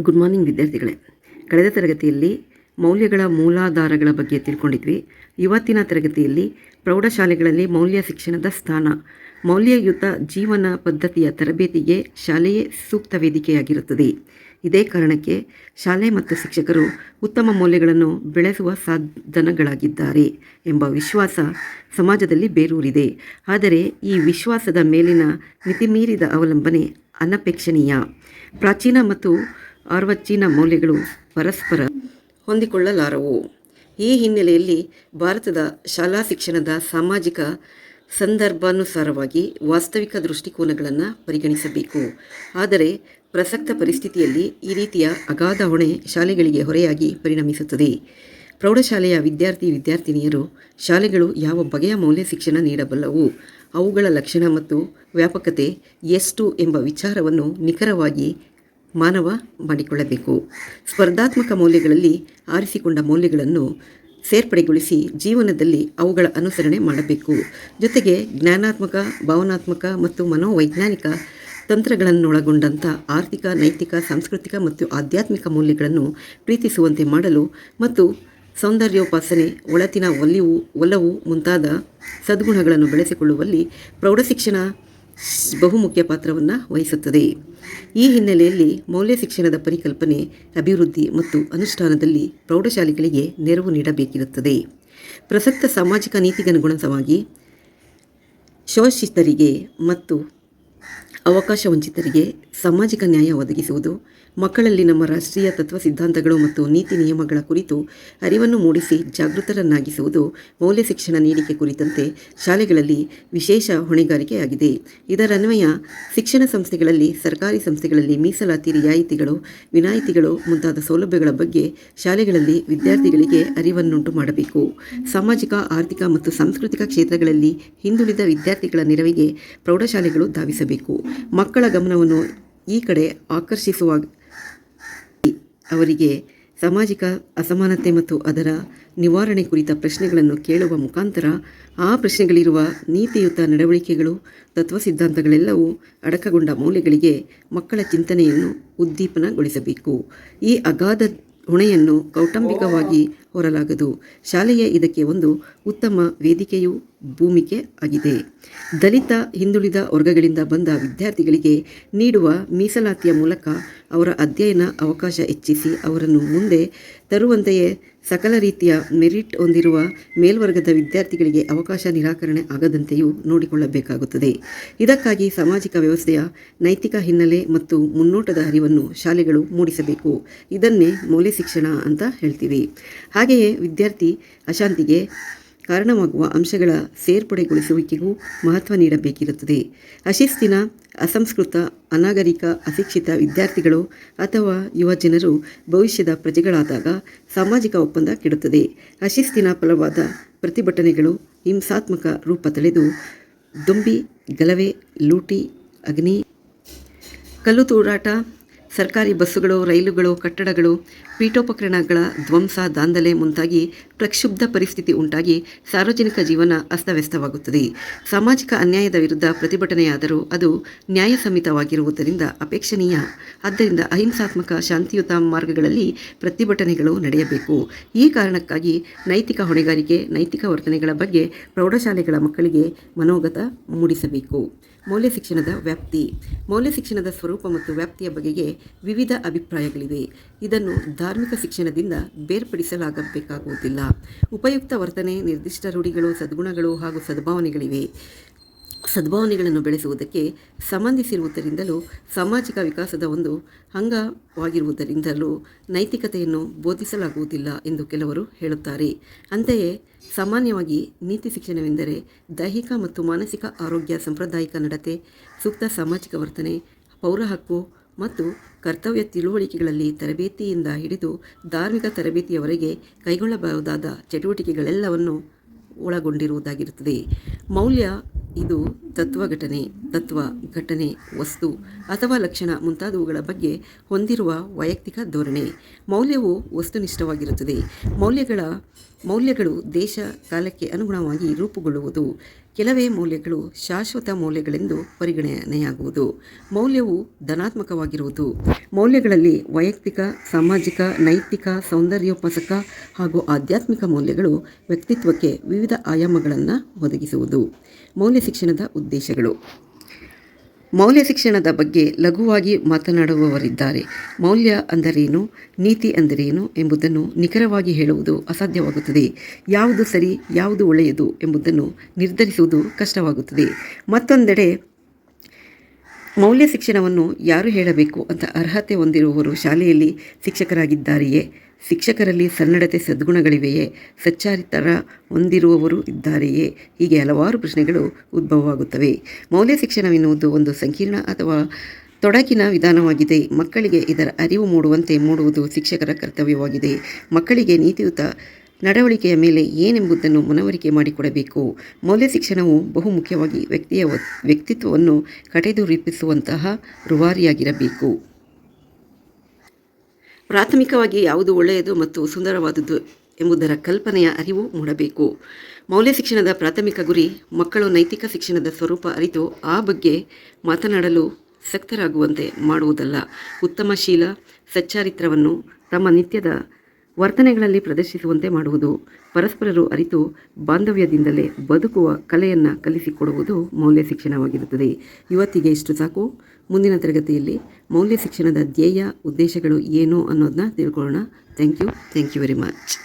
Good morning ವಿದ್ಯಾರ್ಥಿಗಳೇ. ಕಳೆದ ತರಗತಿಯಲ್ಲಿ ಮೌಲ್ಯಗಳ ಮೂಲಾಧಾರಗಳ ಬಗ್ಗೆ ತಿಳ್ಕೊಂಡಿದ್ವಿ. ಇವತ್ತಿನ ತರಗತಿಯಲ್ಲಿ ಪ್ರೌಢಶಾಲೆಗಳಲ್ಲಿ ಮೌಲ್ಯ ಶಿಕ್ಷಣದ ಸ್ಥಾನ, ಮೌಲ್ಯಯುತ ಜೀವನ ಪದ್ಧತಿಯ ತರಬೇತಿಗೆ ಶಾಲೆಯೇ ಸೂಕ್ತ ವೇದಿಕೆಯಾಗಿರುತ್ತದೆ. ಇದೇ ಕಾರಣಕ್ಕೆ ಶಾಲೆ ಮತ್ತು ಶಿಕ್ಷಕರು ಉತ್ತಮ ಮೌಲ್ಯಗಳನ್ನು ಬೆಳೆಸುವ ಸಾಧನಗಳಾಗಿದ್ದಾರೆ ಎಂಬ ವಿಶ್ವಾಸ ಸಮಾಜದಲ್ಲಿ ಬೇರೂರಿದೆ. ಆದರೆ ಈ ವಿಶ್ವಾಸದ ಮೇಲಿನ ಮಿತಿಮೀರಿದ ಅವಲಂಬನೆ ಅನಪೇಕ್ಷಣೀಯ. ಪ್ರಾಚೀನ ಮತ್ತು ಅರ್ವಚ್ಚಿನ ಮೌಲ್ಯಗಳು ಪರಸ್ಪರ ಹೊಂದಿಕೊಳ್ಳಲಾರವು. ಈ ಹಿನ್ನೆಲೆಯಲ್ಲಿ ಭಾರತದ ಶಾಲಾ ಶಿಕ್ಷಣದ ಸಾಮಾಜಿಕ ಸಂದರ್ಭಾನುಸಾರವಾಗಿ ವಾಸ್ತವಿಕ ದೃಷ್ಟಿಕೋನಗಳನ್ನು ಪರಿಗಣಿಸಬೇಕು. ಆದರೆ ಪ್ರಸಕ್ತ ಪರಿಸ್ಥಿತಿಯಲ್ಲಿ ಈ ರೀತಿಯ ಅಗಾಧ ಹೊಣೆ ಶಾಲೆಗಳಿಗೆ ಹೊರೆಯಾಗಿ ಪರಿಣಮಿಸುತ್ತದೆ. ಪ್ರೌಢಶಾಲೆಯ ವಿದ್ಯಾರ್ಥಿ ವಿದ್ಯಾರ್ಥಿನಿಯರು ಶಾಲೆಗಳು ಯಾವ ಬಗೆಯ ಮೌಲ್ಯ ಶಿಕ್ಷಣ ನೀಡಬಲ್ಲವು, ಅವುಗಳ ಲಕ್ಷಣ ಮತ್ತು ವ್ಯಾಪಕತೆ ಎಷ್ಟು ಎಂಬ ವಿಚಾರವನ್ನು ನಿಖರವಾಗಿ ಮಾನವ ಮಾಡಿಕೊಳ್ಳಬೇಕು. ಸ್ಪರ್ಧಾತ್ಮಕ ಮೌಲ್ಯಗಳಲ್ಲಿ ಆರಿಸಿಕೊಂಡ ಮೌಲ್ಯಗಳನ್ನು ಸೇರ್ಪಡೆಗೊಳಿಸಿ ಜೀವನದಲ್ಲಿ ಅವುಗಳ ಅನುಸರಣೆ ಮಾಡಬೇಕು. ಜೊತೆಗೆ ಜ್ಞಾನಾತ್ಮಕ, ಭಾವನಾತ್ಮಕ ಮತ್ತು ಮನೋವೈಜ್ಞಾನಿಕ ತಂತ್ರಗಳನ್ನೊಳಗೊಂಡಂಥ ಆರ್ಥಿಕ, ನೈತಿಕ, ಸಾಂಸ್ಕೃತಿಕ ಮತ್ತು ಆಧ್ಯಾತ್ಮಿಕ ಮೌಲ್ಯಗಳನ್ನು ಪ್ರೀತಿಸುವಂತೆ ಮಾಡಲು ಮತ್ತು ಸೌಂದರ್ಯೋಪಾಸನೆ, ಒಳತಿನ ಒಲಿವು, ಒಲವು ಮುಂತಾದ ಸದ್ಗುಣಗಳನ್ನು ಬೆಳೆಸಿಕೊಳ್ಳುವಲ್ಲಿ ಪ್ರೌಢಶಿಕ್ಷಣ ಬಹುಮುಖ್ಯ ಪಾತ್ರವನ್ನು ವಹಿಸುತ್ತದೆ. ಈ ಹಿನ್ನೆಲೆಯಲ್ಲಿ ಮೌಲ್ಯ ಶಿಕ್ಷಣದ ಪರಿಕಲ್ಪನೆ, ಅಭಿವೃದ್ಧಿ ಮತ್ತು ಅನುಷ್ಠಾನದಲ್ಲಿ ಪ್ರೌಢಶಾಲೆಗಳಿಗೆ ನೆರವು ನೀಡಬೇಕಿರುತ್ತದೆ. ಪ್ರಸಕ್ತ ಸಾಮಾಜಿಕ ನೀತಿಗನುಗುಣವಾಗಿ ಶೋಷಿತರಿಗೆ ಮತ್ತು ಅವಕಾಶ ವಂಚಿತರಿಗೆ ಸಾಮಾಜಿಕ ನ್ಯಾಯ ಒದಗಿಸುವುದು, ಮಕ್ಕಳಲ್ಲಿ ನಮ್ಮ ರಾಷ್ಟ್ರೀಯ ತತ್ವ ಸಿದ್ಧಾಂತಗಳು ಮತ್ತು ನೀತಿ ನಿಯಮಗಳ ಕುರಿತು ಅರಿವನ್ನು ಮೂಡಿಸಿ ಜಾಗೃತರನ್ನಾಗಿಸುವುದು ಮೌಲ್ಯ ಶಿಕ್ಷಣ ನೀಡಿಕೆ ಕುರಿತಂತೆ ಶಾಲೆಗಳಲ್ಲಿ ವಿಶೇಷ ಹೊಣೆಗಾರಿಕೆಯಾಗಿದೆ ಇದರನ್ವಯ ಶಿಕ್ಷಣ ಸಂಸ್ಥೆಗಳಲ್ಲಿ, ಸರ್ಕಾರಿ ಸಂಸ್ಥೆಗಳಲ್ಲಿ ಮೀಸಲಾತಿ ರಿಯಾಯಿತಿಗಳು, ವಿನಾಯಿತಿಗಳು ಮುಂತಾದ ಸೌಲಭ್ಯಗಳ ಬಗ್ಗೆ ಶಾಲೆಗಳಲ್ಲಿ ವಿದ್ಯಾರ್ಥಿಗಳಿಗೆ ಅರಿವನ್ನುಂಟು ಮಾಡಬೇಕು. ಸಾಮಾಜಿಕ, ಆರ್ಥಿಕ ಮತ್ತು ಸಾಂಸ್ಕೃತಿಕ ಕ್ಷೇತ್ರಗಳಲ್ಲಿ ಹಿಂದುಳಿದ ವಿದ್ಯಾರ್ಥಿಗಳ ನೆರವಿಗೆ ಪ್ರೌಢಶಾಲೆಗಳು ಧಾವಿಸಬೇಕು. ಮಕ್ಕಳ ಗಮನವನ್ನು ಈ ಕಡೆ ಆಕರ್ಷಿಸುವ ಅವರಿಗೆ ಸಾಮಾಜಿಕ ಅಸಮಾನತೆ ಮತ್ತು ಅದರ ನಿವಾರಣೆ ಕುರಿತ ಪ್ರಶ್ನೆಗಳನ್ನು ಕೇಳುವ ಮುಖಾಂತರ ಆ ಪ್ರಶ್ನೆಗಳಿರುವ ನೀತಿಯುತ ನಡವಳಿಕೆಗಳು ತತ್ವ ಸಿದ್ಧಾಂತಗಳೆಲ್ಲವೂ ಅಡಕಗೊಂಡ ಮೌಲ್ಯಗಳಿಗೆ ಮಕ್ಕಳ ಚಿಂತನೆಯನ್ನು ಉದ್ದೀಪನಗೊಳಿಸಬೇಕು. ಈ ಅಗಾಧ ಹೊಣೆಯನ್ನು ಕೌಟುಂಬಿಕವಾಗಿ ಹೊರಲಾಗದು. ಶಾಲೆಯೇ ಇದಕ್ಕೆ ಒಂದು ಉತ್ತಮ ವೇದಿಕೆಯು ಭೂಮಿಕೆ ಆಗಿದೆ. ದಲಿತ, ಹಿಂದುಳಿದ ವರ್ಗಗಳಿಂದ ಬಂದ ವಿದ್ಯಾರ್ಥಿಗಳಿಗೆ ನೀಡುವ ಮೀಸಲಾತಿಯ ಮೂಲಕ ಅವರ ಅಧ್ಯಯನ ಅವಕಾಶ ಹೆಚ್ಚಿಸಿ ಅವರನ್ನು ಮುಂದೆ ತರುವಂತೆಯೇ ಸಕಲ ರೀತಿಯ ಮೆರಿಟ್ ಹೊಂದಿರುವ ಮೇಲ್ವರ್ಗದ ವಿದ್ಯಾರ್ಥಿಗಳಿಗೆ ಅವಕಾಶ ನಿರಾಕರಣೆ ಆಗದಂತೆಯೂ ನೋಡಿಕೊಳ್ಳಬೇಕಾಗುತ್ತದೆ. ಇದಕ್ಕಾಗಿ ಸಾಮಾಜಿಕ ವ್ಯವಸ್ಥೆಯ ನೈತಿಕ ಹಿನ್ನೆಲೆ ಮತ್ತು ಮುನ್ನೋಟದ ಅರಿವನ್ನು ಶಾಲೆಗಳು ಮೂಡಿಸಬೇಕು. ಇದನ್ನೇ ಮೌಲ್ಯ ಶಿಕ್ಷಣ ಅಂತ ಹೇಳ್ತೀವಿ. ಹಾಗೆಯೇ ವಿದ್ಯಾರ್ಥಿ ಅಶಾಂತಿಗೆ ಕಾರಣವಾಗುವ ಅಂಶಗಳ ಸೇರ್ಪಡೆಗೊಳಿಸುವಿಕೆಗೂ ಮಹತ್ವ ನೀಡಬೇಕಿರುತ್ತದೆ. ಅಶಿಸ್ತಿನ ಅಸಂಸ್ಕೃತ, ಅನಾಗರಿಕ, ಅಶಿಕ್ಷಿತ ವಿದ್ಯಾರ್ಥಿಗಳು ಅಥವಾ ಯುವಜನರು ಭವಿಷ್ಯದ ಪ್ರಜೆಗಳಾದಾಗ ಸಾಮಾಜಿಕ ಒಪ್ಪಂದ ಕೆಡುತ್ತದೆ. ಅಶಿಸ್ತಿನ ಫಲವಾದ ಪ್ರತಿಭಟನೆಗಳು, ಹಿಂಸಾತ್ಮಕ ರೂಪ ತಳೆದು, ದೊಂಬಿ ಗಲವೆ ಲೂಟಿ, ಅಗ್ನಿ, ಕಲ್ಲು ತೂರಾಟ ಸರ್ಕಾರಿ ಬಸ್ಸುಗಳು, ರೈಲುಗಳು, ಕಟ್ಟಡಗಳು, ಪೀಠೋಪಕರಣಗಳ ಧ್ವಂಸ, ದಾಂಧಲೆ ಮುಂತಾಗಿ ಪ್ರಕ್ಷುಬ್ಧ ಪರಿಸ್ಥಿತಿ ಉಂಟಾಗಿ ಸಾರ್ವಜನಿಕ ಜೀವನ ಅಸ್ತವ್ಯಸ್ತವಾಗುತ್ತದೆ. ಸಾಮಾಜಿಕ ಅನ್ಯಾಯದ ವಿರುದ್ಧ ಪ್ರತಿಭಟನೆಯಾದರೂ ಅದು ನ್ಯಾಯಸಮ್ಮಿತವಾಗಿರುವುದರಿಂದ ಅಪೇಕ್ಷಣೀಯ. ಆದ್ದರಿಂದ ಅಹಿಂಸಾತ್ಮಕ, ಶಾಂತಿಯುತ ಮಾರ್ಗಗಳಲ್ಲಿ ಪ್ರತಿಭಟನೆಗಳು ನಡೆಯಬೇಕು. ಈ ಕಾರಣಕ್ಕಾಗಿ ನೈತಿಕ ಹೊಣೆಗಾರಿಕೆ, ನೈತಿಕ ವರ್ತನೆಗಳ ಬಗ್ಗೆ ಪ್ರೌಢಶಾಲೆಗಳ ಮಕ್ಕಳಿಗೆ ಮನೋಗತ ಮೂಡಿಸಬೇಕು. ಮೌಲ್ಯ ಶಿಕ್ಷಣದ ವ್ಯಾಪ್ತಿ. ಮೌಲ್ಯ ಶಿಕ್ಷಣದ ಸ್ವರೂಪ ಮತ್ತು ವ್ಯಾಪ್ತಿಯ ಬಗೆಗೆ ವಿವಿಧ ಅಭಿಪ್ರಾಯಗಳಿವೆ. ಇದನ್ನು ಧಾರ್ಮಿಕ ಶಿಕ್ಷಣದಿಂದ ಬೇರ್ಪಡಿಸಲಾಗಬೇಕಾಗುವುದಿಲ್ಲ. ಉಪಯುಕ್ತ ವರ್ತನೆ, ನಿರ್ದಿಷ್ಟ ರೂಢಿಗಳು, ಸದ್ಗುಣಗಳು ಹಾಗೂ ಸದ್ಭಾವನೆಗಳಿವೆ. ಸದ್ಭಾವನೆಗಳನ್ನು ಬೆಳೆಸುವುದಕ್ಕೆ ಸಂಬಂಧಿಸಿರುವುದರಿಂದಲೂ, ಸಾಮಾಜಿಕ ವಿಕಾಸದ ಒಂದು ಅಂಗವಾಗಿರುವುದರಿಂದಲೂ ನೈತಿಕತೆಯನ್ನು ಬೋಧಿಸಲಾಗುವುದಿಲ್ಲ ಎಂದು ಕೆಲವರು ಹೇಳುತ್ತಾರೆ. ಅಂತೆಯೇ, ಸಾಮಾನ್ಯವಾಗಿ ನೀತಿ ಶಿಕ್ಷಣವೆಂದರೆ ದೈಹಿಕ ಮತ್ತು ಮಾನಸಿಕ ಆರೋಗ್ಯ, ಸಾಂಪ್ರದಾಯಿಕ ನಡತೆ, ಸೂಕ್ತ ಸಾಮಾಜಿಕ ವರ್ತನೆ, ಪೌರ ಹಕ್ಕು ಮತ್ತು ಕರ್ತವ್ಯ ತಿಳುವಳಿಕೆಗಳಲ್ಲಿ ತರಬೇತಿಯಿಂದ ಹಿಡಿದು ಧಾರ್ಮಿಕ ತರಬೇತಿಯವರೆಗೆ ಕೈಗೊಳ್ಳಬಹುದಾದ ಚಟುವಟಿಕೆಗಳೆಲ್ಲವನ್ನು ಒಳಗೊಂಡಿರುವುದಾಗಿರುತ್ತದೆ. ಮೌಲ್ಯ ಇದು ತತ್ವ ಘಟನೆ ತತ್ವ ಘಟನೆ, ವಸ್ತು ಅಥವಾ ಲಕ್ಷಣ ಮುಂತಾದವುಗಳ ಬಗ್ಗೆ ಹೊಂದಿರುವ ವೈಯಕ್ತಿಕ ಧೋರಣೆ. ಮೌಲ್ಯವು ವಸ್ತುನಿಷ್ಠವಾಗಿರುತ್ತದೆ. ಮೌಲ್ಯಗಳ, ಮೌಲ್ಯಗಳು ದೇಶ ಕಾಲಕ್ಕೆ ಅನುಗುಣವಾಗಿ ರೂಪುಗೊಳ್ಳುವುದು. ಕೆಲವೇ ಮೌಲ್ಯಗಳು ಶಾಶ್ವತ ಮೌಲ್ಯಗಳೆಂದು ಪರಿಗಣನೆಯಾಗುವುದು. ಮೌಲ್ಯವು ಧನಾತ್ಮಕವಾಗಿರುವುದು. ಮೌಲ್ಯಗಳಲ್ಲಿ ವೈಯಕ್ತಿಕ, ಸಾಮಾಜಿಕ, ನೈತಿಕ, ಸೌಂದರ್ಯೋಪಾಸಕ ಹಾಗೂ ಆಧ್ಯಾತ್ಮಿಕ ಮೌಲ್ಯಗಳು ವ್ಯಕ್ತಿತ್ವಕ್ಕೆ ವಿವಿಧ ಆಯಾಮಗಳನ್ನು ಒದಗಿಸುವುದು. ಮೌಲ್ಯ ಶಿಕ್ಷಣದ ಉದ್ದೇಶಗಳು. ಮೌಲ್ಯ ಶಿಕ್ಷಣದ ಬಗ್ಗೆ ಲಘುವಾಗಿ ಮಾತನಾಡುವವರಿದ್ದಾರೆ. ಮೌಲ್ಯ ಅಂದರೇನು? ನೀತಿ ಅಂದರೇನು? ಎಂಬುದನ್ನು ನಿಖರವಾಗಿ ಹೇಳುವುದು ಅಸಾಧ್ಯವಾಗುತ್ತದೆ. ಯಾವುದು ಸರಿ, ಯಾವುದು ಒಳ್ಳೆಯದು ಎಂಬುದನ್ನು ನಿರ್ಧರಿಸುವುದು ಕಷ್ಟವಾಗುತ್ತದೆ. ಮತ್ತೊಂದೆಡೆ, ಮೌಲ್ಯ ಶಿಕ್ಷಣವನ್ನು ಯಾರು ಹೇಳಬೇಕು ಅಂತ ಅರ್ಹತೆ ಹೊಂದಿರುವವರು ಶಾಲೆಯಲ್ಲಿ ಶಿಕ್ಷಕರಾಗಿದ್ದಾರೆಯೇ? ಶಿಕ್ಷಕರಲ್ಲಿ ಸನ್ನಡತೆ ಸದ್ಗುಣಗಳಿವೆಯೇ? ಸಚ್ಚಾರಿತರ ಹೊಂದಿರುವವರು ಇದ್ದಾರೆಯೇ? ಹೀಗೆ ಹಲವಾರು ಪ್ರಶ್ನೆಗಳು ಉದ್ಭವವಾಗುತ್ತವೆ. ಮೌಲ್ಯ ಶಿಕ್ಷಣವೆನ್ನುವುದು ಒಂದು ಸಂಕೀರ್ಣ ಅಥವಾ ತೊಡಕಿನ ವಿಧಾನವಾಗಿದೆ. ಮಕ್ಕಳಿಗೆ ಇದರ ಅರಿವು ಮೂಡುವಂತೆ ಮೂಡುವುದು ಶಿಕ್ಷಕರ ಕರ್ತವ್ಯವಾಗಿದೆ. ಮಕ್ಕಳಿಗೆ ನೀತಿಯುತ ನಡವಳಿಕೆಯ ಮೇಲೆ ಏನೆಂಬುದನ್ನು ಮನವರಿಕೆ ಮಾಡಿಕೊಡಬೇಕು. ಮೌಲ್ಯ ಶಿಕ್ಷಣವು ಬಹುಮುಖ್ಯವಾಗಿ ವ್ಯಕ್ತಿಯ ವ್ಯಕ್ತಿತ್ವವನ್ನು ಕಟೆದು ರೂಪಿಸುವಂತಹ ರೂವಾರಿಯಾಗಿರಬೇಕು. ಪ್ರಾಥಮಿಕವಾಗಿ ಯಾವುದು ಒಳ್ಳೆಯದು ಮತ್ತು ಸುಂದರವಾದುದು ಎಂಬುದರ ಕಲ್ಪನೆಯ ಅರಿವು ಮೂಡಬೇಕು. ಮೌಲ್ಯ ಶಿಕ್ಷಣದ ಪ್ರಾಥಮಿಕ ಗುರಿ, ಮಕ್ಕಳು ನೈತಿಕ ಶಿಕ್ಷಣದ ಸ್ವರೂಪ ಅರಿತು ಆ ಬಗ್ಗೆ ಮಾತನಾಡಲು ಸಕ್ತರಾಗುವಂತೆ ಮಾಡುವುದಲ್ಲ. ಉತ್ತಮ ಶೀಲ, ಸಚ್ಚಾರಿತ್ರವನ್ನು ತಮ್ಮ ನಿತ್ಯದ ವರ್ತನೆಗಳಲ್ಲಿ ಪ್ರದರ್ಶಿಸುವಂತೆ ಮಾಡುವುದು, ಪರಸ್ಪರರು ಅರಿತು ಬಾಂಧವ್ಯದಿಂದಲೇ ಬದುಕುವ ಕಲೆಯನ್ನು ಕಲಿಸಿಕೊಡುವುದು ಮೌಲ್ಯ ಶಿಕ್ಷಣವಾಗಿರುತ್ತದೆ. ಇವತ್ತಿಗೆ ಇಷ್ಟು ಸಾಕು. ಮುಂದಿನ ತರಗತಿಯಲ್ಲಿ ಮೌಲ್ಯ ಶಿಕ್ಷಣದ ಧ್ಯೇಯ, ಉದ್ದೇಶಗಳು ಏನು ಅನ್ನೋದನ್ನ ತಿಳ್ಕೊಳ್ಳೋಣ. Thank you thank you very much